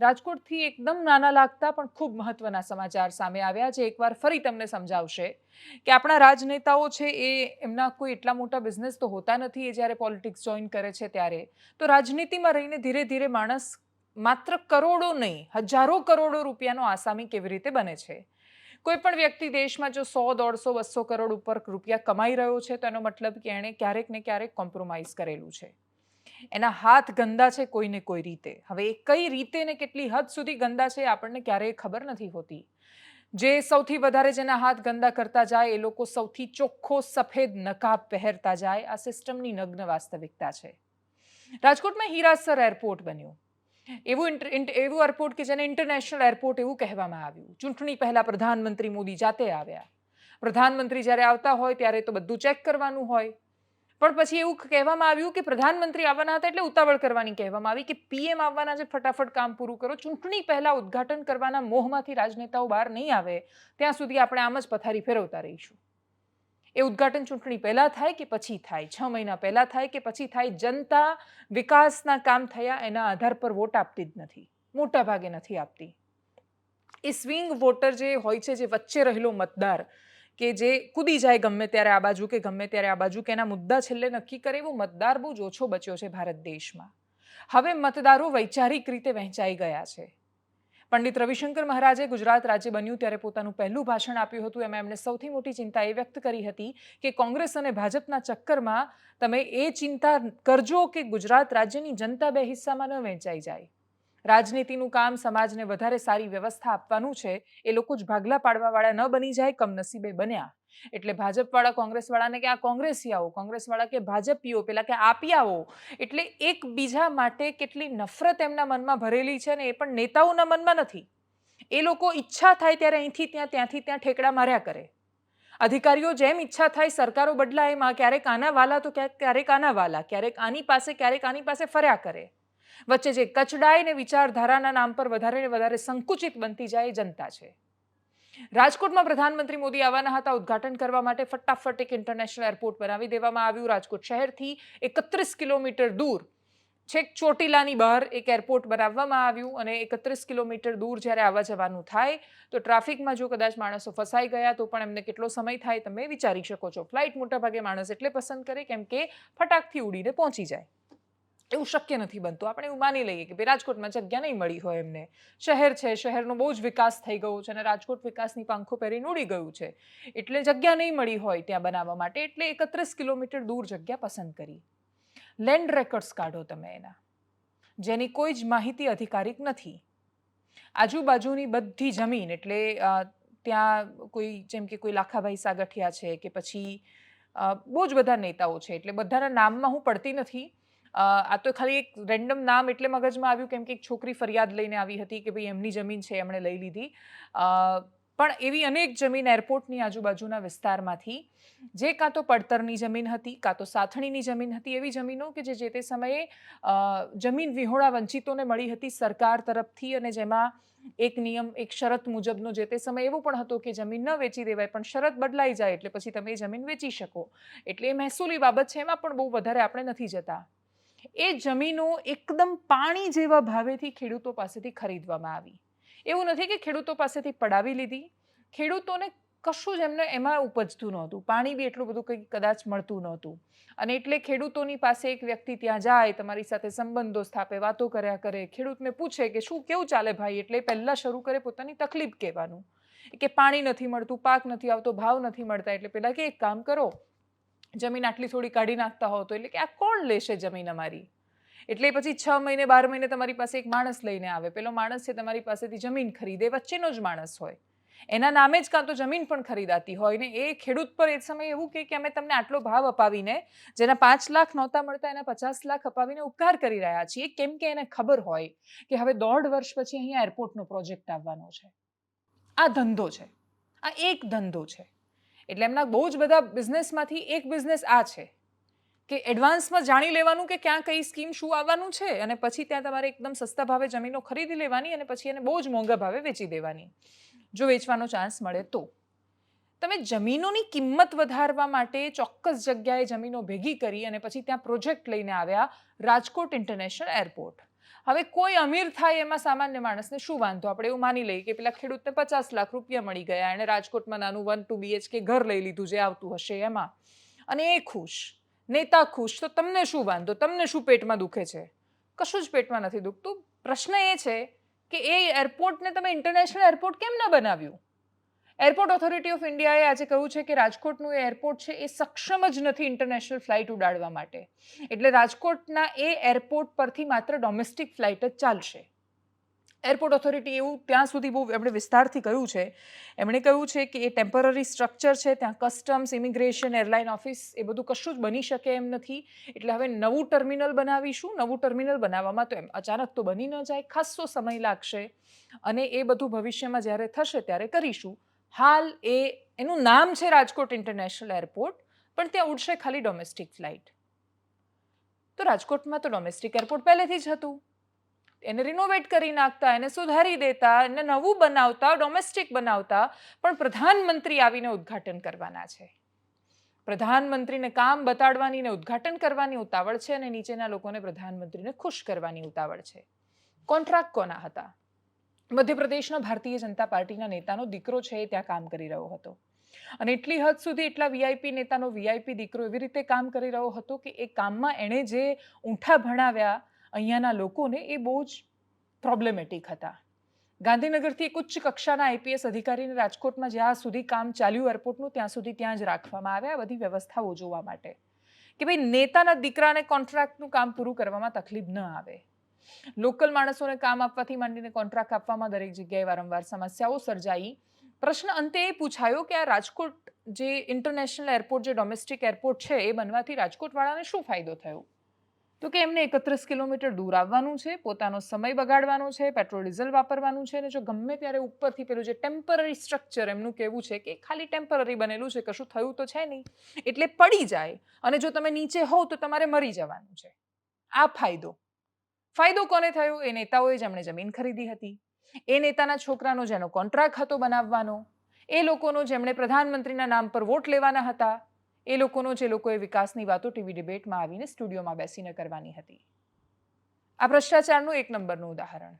રાજકોટથી એકદમ નાના લાગતા પણ ખૂબ મહત્વના સમાચાર સામે આવ્યા જે એકવાર ફરી તમને સમજાવશે કે આપણા રાજનેતાઓ છે એ એમના કોઈ એટલા મોટા બિઝનેસ તો હોતા નથી એ જ્યારે પોલિટિક્સ જોઈન કરે છે ત્યારે. તો રાજનીતિમાં રહીને ધીરે ધીરે માણસ માત્ર કરોડો નહીં, હજારો કરોડો રૂપિયાનો આસામી કેવી રીતે બને છે? કોઈ પણ વ્યક્તિ દેશમાં જો સો, દોઢસો, બસો કરોડ ઉપર રૂપિયા કમાઈ રહ્યો છે તો એનો મતલબ કે એણે ક્યારેક ને ક્યારેક કોમ્પ્રોમાઇઝ કરેલું છે. એના હાથ ગંદા છે કોઈને કોઈ રીતે. હવે એ કઈ રીતે ને કેટલી હદ સુધી ગંદા છે આપણને ક્યારેય ખબર નથી હોતી. જે સૌથી વધારે જેના હાથ ગંદા કરતા જાય, એ લોકો સૌથી ચોખ્ખો સફેદ નકાબ પહેરતા જાય, આ સિસ્ટમની નગ્ન વાસ્તવિકતા છે. રાજકોટમાં હીરાસર એરપોર્ટ બન્યું. એવું એવું એરપોર્ટ કે જેને ઇન્ટરનેશનલ એરપોર્ટ એવું કહેવામાં આવ્યું. ચૂંટણી પહેલાં પ્રધાનમંત્રી મોદી જાતે આવ્યા. પ્રધાનમંત્રી જ્યારે આવતા હોય ત્યારે તો બધું ચેક કરવાનું હોય. પણ પછી એવું કહેવામાં આવ્યું કે પ્રધાનમંત્રી આવવાના હતા એટલે ઉતાવળ કરવાની કહેવામાં આવી કે પીએમ આવવાના છે, ફટાફટ કામ પૂરું કરો. ચૂંટણી પહેલા ઉદ્ઘાટન કરવાના મોહમાંથી રાજનેતાઓ બહાર નહીં આવે, ત્યાં સુધી આપણે આમ જ પથારી ફેરવતા રહીશું. એ ઉદ્ઘાટન ચૂંટણી પહેલા થાય કે પછી થાય? છ મહિના પહેલા થાય કે પછી થાય? જનતા વિકાસના કામ થયા એના આધાર પર વોટ આપતી જ નથી. મોટા ભાગે નથી આપતી. એ સ્વિંગ વોટર જે હોય છે, જે વચ્ચે રહેલો મતદાર કે જે કૂદી જાય ગમે ત્યારે આ બાજુ કે ગમે ત્યારે આ બાજુ, કે એના મુદ્દા છેલ્લે નક્કી કરે એવો મતદાર બહુ જ ઓછો બચ્યો છે ભારત દેશમાં. હવે મતદારો વૈચારિક રીતે વહેંચાઈ ગયા છે. પંડિત રવિશંકર મહારાજે ગુજરાત રાજ્ય બન્યું ત્યારે પોતાનું પહેલું ભાષણ આપ્યું હતું. એમાં એમણે સૌથી મોટી ચિંતા એ વ્યક્ત કરી હતી કે કોંગ્રેસ અને ભાજપના ચક્કરમાં તમે એ ચિંતા કરજો કે ગુજરાત રાજ્યની જનતા બે હિસ્સામાં ન વહેંચાઈ જાય. રાજનીતિનું કામ સમાજને વધારે સારી વ્યવસ્થા આપવાનું છે, એ લોકો જ ભાગલા પાડવાવાળા ન બની જાય કમનસીબે બન્યા. એટલે ભાજપવાળા કોંગ્રેસવાળાને કે આ કોંગ્રેસીયાઓ કોંગ્રેસવાળા કે ભાજપીઓ, પેલા કે આપિયાઓ એટલે એકબીજા માટે કેટલી નફરત એમના મનમાં ભરેલી છે ને એ પણ નેતાઓના મનમાં નથી. એ લોકો ઈચ્છા થાય ત્યારે અહીંથી ત્યાં, ત્યાંથી ત્યાં ઠેકડા માર્યા કરે. અધિકારીઓ જેમ ઈચ્છા થાય સરકારો બદલાય, એમાં ક્યારેક આના વાલા તો ક્યારેક આના વાલા, ક્યારેક આની પાસે, ક્યારેક આની પાસે ફર્યા કરે. વચ્ચે જે કચડાઈને વિચારધારાના નામ પર વધારે ને વધારે સંકુચિત બનતી જાય જનતા છે. રાજકોટમાં પ્રધાનમંત્રી મોદી આવવાના હતા. ઉદ્ઘાટન કરવા માટે ફટાફટ એક ઇન્ટરનેશનલ એરપોર્ટ બનાવી દેવામાં આવ્યું. રાજકોટ શહેરથી એકત્રીસ કિલોમીટર દૂર છેક ચોટીલાની બહાર એક એરપોર્ટ બનાવવામાં આવ્યું અને એકત્રીસ કિલોમીટર દૂર જ્યારે આવવા જવાનું થાય તો ટ્રાફિકમાં જો કદાચ માણસો ફસાઈ ગયા તો પણ એમને કેટલો સમય થાય તમે વિચારી શકો છો. ફ્લાઇટ મોટાભાગે માણસ એટલે પસંદ કરે કેમ કે ફટાકથી ઉડીને પહોંચી જાય. એવું શક્ય નથી બનતું. આપણે એવું માની લઈએ કે ભાઈ રાજકોટમાં જગ્યા નહીં મળી હોય એમને. શહેર છે, શહેરનો બહુ જ વિકાસ થઈ ગયો છે અને રાજકોટ વિકાસની પાંખો પહેરીને ઉડી ગયું છે. એટલે જગ્યા નહીં મળી હોય ત્યાં બનાવવા માટે, એટલે એકત્રીસ કિલોમીટર દૂર જગ્યા પસંદ કરી. લેન્ડ રેકોર્ડ્સ કાઢો તમે એના. જેની કોઈ જ માહિતી અધિકારિક નથી. આજુબાજુની બધી જમીન, એટલે ત્યાં કોઈ, જેમ કે કોઈ લાખાભાઈ સાગઠિયા છે કે પછી બહુ જ બધા નેતાઓ છે, એટલે બધાના નામમાં હું પડતી નથી. આ તો ખાલી એક રેન્ડમ નામ એટલે મગજમાં આવ્યું કેમ કે એક છોકરી ફરિયાદ લઈને આવી હતી કે ભાઈ એમની જમીન છે, એમણે લઈ લીધી. પણ એવી અનેક જમીન એરપોર્ટની આજુબાજુના વિસ્તારમાંથી, જે કાં તો પડતરની જમીન હતી, કાં તો સાથણીની જમીન હતી, એવી જમીનો કે જે જે તે સમયે જમીન વિહોણા વંચિતોને મળી હતી સરકાર તરફથી અને જેમાં એક નિયમ, એક શરત મુજબનો જે તે સમય એવો પણ હતો કે જમીન ન વેચી દેવાય, પણ શરત બદલાઈ જાય એટલે પછી તમે એ જમીન વેચી શકો. એટલે એ મહેસૂલી બાબત છે, એમાં પણ બહુ વધારે આપણે નથી જતા. એ જમીનો એકદમ પાણી જેવા ભાવેથી ખેડૂતો પાસેથી ખરીદવામાં આવી. એવું નથી કે ખેડૂતો પાસેથી પડાવી લીધી. ખેડૂતોને કશું જ એમને એમાં ઉપજતું નહોતું. પાણી બી એટલું બધું કંઈ કદાચ મળતું નહોતું. અને એટલે ખેડૂતોની પાસે એક વ્યક્તિ ત્યાં જાય, તમારી સાથે સંબંધો સ્થાપે, વાતો કર્યા કરે, ખેડૂતને પૂછે કે શું કેવું ચાલે ભાઈ? એટલે પહેલાં શરૂ કરે પોતાની તકલીફ કહેવાનું. કે પાણી નથી મળતું, પાક નથી આવતો, ભાવ નથી મળતા. એટલે પહેલાં કે એક કામ કરો જમીન આટલી થોડી કાઢી નાખતા હો તો એટલે કે આ કોણ લેશે જમીન અમારી? એટલે પછી છ મહિને, બાર મહિને તમારી પાસે એક માણસ લઈને આવે. પેલો માણસ છે તમારી પાસેથી જમીન ખરીદે, વચ્ચેનો જ માણસ હોય. એના નામે જ કાં તો જમીન પણ ખરીદાતી હોય ને એ ખેડૂત પર એ સમયે એવું કે અમે તમને આટલો ભાવ અપાવીને, જેના પાંચ લાખ નહોતા મળતા, એના પચાસ લાખ અપાવીને ઉપકાર કરી રહ્યા છીએ. કેમ કે એને ખબર હોય કે હવે દોઢ વર્ષ પછી અહીંયા એરપોર્ટનો પ્રોજેક્ટ આવવાનો છે. આ ધંધો છે. આ એક ધંધો છે. એટલે એમના બહુ જ બધા બિઝનેસમાંથી એક બિઝનેસ આ છે કે એડવાન્સમાં જાણી લેવાનું કે ક્યાં કઈ સ્કીમ શું આવવાનું છે અને પછી ત્યાં તમારે એકદમ સસ્તા ભાવે જમીનો ખરીદી લેવાની અને પછી એને બહુ જ મોંઘા ભાવે વેચી દેવાની. જો વેચવાનો ચાન્સ મળે તો. તમે જમીનોની કિંમત વધારવા માટે ચોક્કસ જગ્યાએ જમીનો ભેગી કરી અને પછી ત્યાં પ્રોજેક્ટ લઈને આવ્યા રાજકોટ ઇન્ટરનેશનલ એરપોર્ટ હવે કોઈ અમીર થાય એમાં સામાન્ય માણસને શું વાંધો? આપણે એવું માની લઈએ કે પેલા ખેડૂતને પચાસ લાખ રૂપિયા મળી ગયા, એણે રાજકોટમાં નાનું વન ટુ બીએચકે ઘર લઈ લીધું જે આવતું હશે એમાં. અને એ ખુશ. નેતા ખુશ. તો તમને શું વાંધો? તમને શું પેટમાં દુખે છે? કશું જ પેટમાં નથી દુખતું. પ્રશ્ન એ છે કે એ એરપોર્ટને તમે ઇન્ટરનેશનલ એરપોર્ટ કેમ ન બનાવ્યું? એરપોર્ટ ઓથોરિટી ઓફ ઇન્ડિયાએ આજે કહ્યું છે કે રાજકોટનું એ એરપોર્ટ છે એ સક્ષમ જ નથી ઇન્ટરનેશનલ ફ્લાઇટ ઉડાડવા માટે. એટલે રાજકોટના એ એરપોર્ટ પરથી માત્ર ડોમેસ્ટિક ફ્લાઇટ જ ચાલશે. એરપોર્ટ ઓથોરિટી એવું ત્યાં સુધી બહુ એમણે વિસ્તારથી કહ્યું છે. એમણે કહ્યું છે કે એ ટેમ્પરરી સ્ટ્રક્ચર છે, ત્યાં કસ્ટમ્સ, ઇમિગ્રેશન, એરલાઇન ઓફિસ એ બધું કશું જ બની શકે એમ નથી. એટલે હવે નવું ટર્મિનલ બનાવીશું. નવું ટર્મિનલ બનાવવામાં તો એમ અચાનક તો બની ન જાય. ખાસ્સો સમય લાગશે અને એ બધું ભવિષ્યમાં જ્યારે થશે ત્યારે કરીશું. હાલ એ, એનું નામ છે રાજકોટ ઇન્ટરનેશનલ એરપોર્ટ પણ ત્યાં ઉડશે ખાલી ડોમેસ્ટિક ફ્લાઇટ તો રાજકોટમાં તો ડોમેસ્ટિક એરપોર્ટ પહેલેથી જ હતું. એને રિનોવેટ કરી નાખતા, એને સુધારી દેતા, એને નવું બનાવતા ડોમેસ્ટિક બનાવતા, પણ પ્રધાનમંત્રી આવીને ઉદ્ઘાટન કરવાના છે. પ્રધાનમંત્રીને કામ બતાડવાની ને ઉદ્ઘાટન કરવાની ઉતાવળ છે અને નીચેના લોકોને પ્રધાનમંત્રીને ખુશ કરવાની ઉતાવળ છે. કોન્ટ્રાક્ટ કોના હતા? મધ્યપ્રદેશના ભારતીય જનતા પાર્ટીના નેતાનો દીકરો છે એ ત્યાં કામ કરી રહ્યો હતો. અને એટલી હદ સુધી એટલા વીઆઈપી નેતાનો વીઆઈપી દીકરો એવી રીતે કામ કરી રહ્યો હતો કે એ કામમાં એણે જે ઊંઠા ભણાવ્યા અહીંયાના લોકોને એ બહુ જ પ્રોબ્લેમેટિક હતા. ગાંધીનગરથી એક ઉચ્ચ કક્ષાના આઈપીએસ અધિકારીને રાજકોટમાં જ્યાં સુધી કામ ચાલ્યું એરપોર્ટનું ત્યાં સુધી ત્યાં જ રાખવામાં આવ્યા બધી વ્યવસ્થાઓ જોવા માટે. કે ભાઈ નેતાના દીકરાને કોન્ટ્રાક્ટનું કામ પૂરું કરવામાં તકલીફ ન આવે. લોકલ માણસોને કામ આપવાથી માંડીને કોન્ટ્રાક્ટ આપવામાં દરેક જગ્યાએ વારંવાર સમસ્યાઓ સર્જાઈ. પ્રશ્ન અંતે એ પૂછાયો કે આ રાજકોટ જે ઇન્ટરનેશનલ એરપોર્ટ જે ડોમેસ્ટિક એરપોર્ટ છે, એ બનવાથી રાજકોટવાળાને શું ફાયદો થયો? તો કે એમને એકત્રીસ કિલોમીટર દૂર આવવાનું છે, પોતાનો સમય બગાડવાનો છે, પેટ્રોલ, ડીઝલ વાપરવાનું છે અને જો ગમે ત્યારે ઉપરથી પેલું જે ટેમ્પરરી સ્ટ્રક્ચર એમનું કહેવું છે કે ખાલી ટેમ્પરરી બનેલું છે, કશું થયું તો છે નહીં, એટલે પડી જાય. અને જો તમે નીચે હોવ તો તમારે મરી જવાનું છે. આ ફાયદો. ફાયદો કોને થયો? એ નેતાઓએ જેમણે જમીન ખરીદી હતી. એ નેતાના છોકરાનો જેનો કોન્ટ્રાક્ટ હતો બનાવવાનો. એ લોકોનો જેમણે પ્રધાનમંત્રીના નામ પર વોટ લેવાના હતા. એ લોકોનો જે લોકોએ વિકાસની વાતો ટીવી ડિબેટમાં આવીને સ્ટુડિયોમાં બેસીને કરવાની હતી. આ ભ્રષ્ટાચારનું એક નંબરનું ઉદાહરણ.